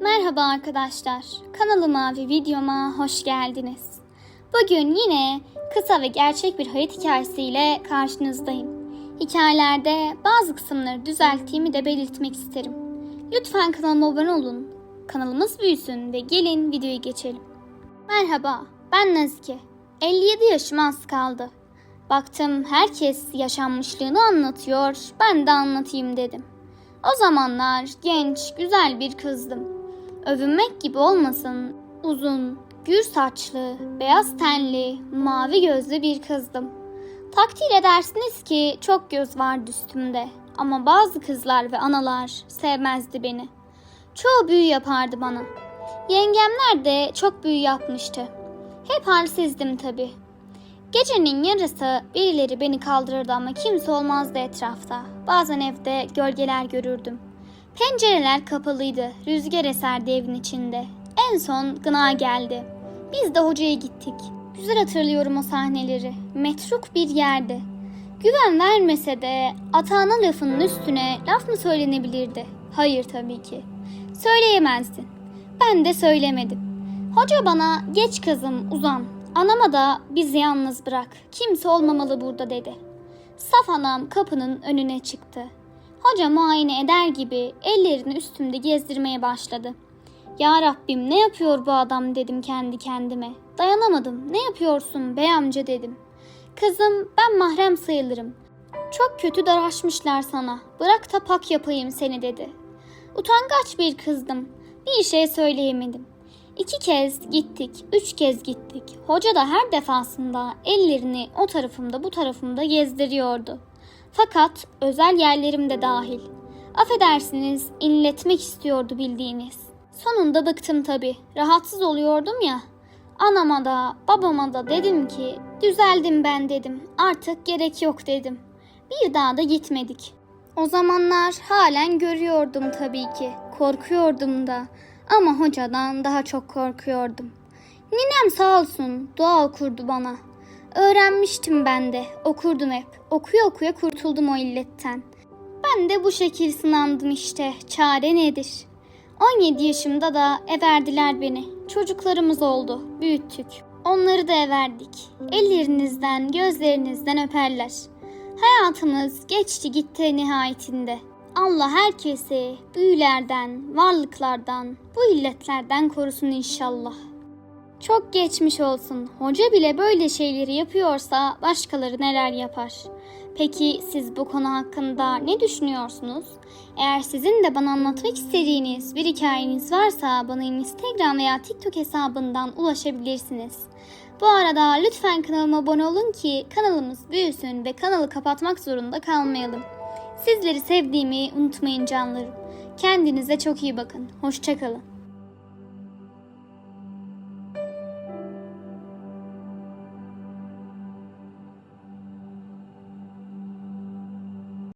Merhaba arkadaşlar. Kanalıma ve videoma hoş geldiniz. Bugün yine kısa ve gerçek bir hayat hikayesiyle karşınızdayım. Hikayelerde bazı kısımları düzelttiğimi de belirtmek isterim. Lütfen kanalıma abone olun. Kanalımız büyüsün ve gelin videoya geçelim. Merhaba, ben Nazike. 57 yaşım az kaldı. Baktım herkes yaşanmışlığını anlatıyor, ben de anlatayım dedim. O zamanlar genç, güzel bir kızdım. Övünmek gibi olmasın, uzun, gür saçlı, beyaz tenli, mavi gözlü bir kızdım. Takdir edersiniz ki çok göz vardı üstümde ama bazı kızlar ve analar sevmezdi beni. Çoğu büyü yapardı bana. Yengemler de çok büyü yapmıştı. Hep halsizdim tabii. Gecenin yarısı birileri beni kaldırırdı ama kimse olmazdı etrafta. Bazen evde gölgeler görürdüm. Pencereler kapalıydı, rüzgar eserdi evin içinde. En son gına geldi. Biz de hocaya gittik. Güzel hatırlıyorum o sahneleri. Metruk bir yerdi. Güven vermese de atağına lafının üstüne laf mı söylenebilirdi? Hayır tabii ki. Söyleyemezdin. Ben de söylemedim. Hoca bana geç kızım uzan. Anama da bizi yalnız bırak. Kimse olmamalı burada dedi. Saf anam kapının önüne çıktı. Hoca muayene eder gibi ellerini üstümde gezdirmeye başladı. Ya Rabbim ne yapıyor bu adam dedim kendi kendime. Dayanamadım. Ne yapıyorsun bey amca dedim. Kızım ben mahrem sayılırım. Çok kötü daraşmışlar sana. Bırak da pak yapayım seni dedi. Utangaç bir kızdım. Bir şey söyleyemedim. İki kez gittik, üç kez gittik. Hoca da her defasında ellerini o tarafımda bu tarafımda gezdiriyordu. Fakat özel yerlerim de dahil. Affedersiniz, inletmek istiyordu bildiğiniz. Sonunda bıktım tabii. Rahatsız oluyordum ya. Anama da babama da dedim ki düzeldim ben dedim. Artık gerek yok dedim. Bir daha da gitmedik. O zamanlar halen görüyordum tabii ki. Korkuyordum da. Ama hocadan daha çok korkuyordum. Ninem sağ olsun dua okurdu bana. Öğrenmiştim ben de. Okurdum hep. Okuya okuya kurtuldum o illetten. Ben de bu şekil sınandım işte. Çare nedir? 17 yaşımda da everdiler beni. Çocuklarımız oldu. Büyüttük. Onları da everdik. Ellerinizden, gözlerinizden öperler. Hayatımız geçti gitti nihayetinde. Allah herkesi büyülerden, varlıklardan, bu illetlerden korusun inşallah. Çok geçmiş olsun. Hoca bile böyle şeyleri yapıyorsa başkaları neler yapar? Peki siz bu konu hakkında ne düşünüyorsunuz? Eğer sizin de bana anlatmak istediğiniz bir hikayeniz varsa bana Instagram veya TikTok hesabından ulaşabilirsiniz. Bu arada lütfen kanalıma abone olun ki kanalımız büyüsün ve kanalı kapatmak zorunda kalmayalım. Sizleri sevdiğimi unutmayın canlarım. Kendinize çok iyi bakın. Hoşçakalın.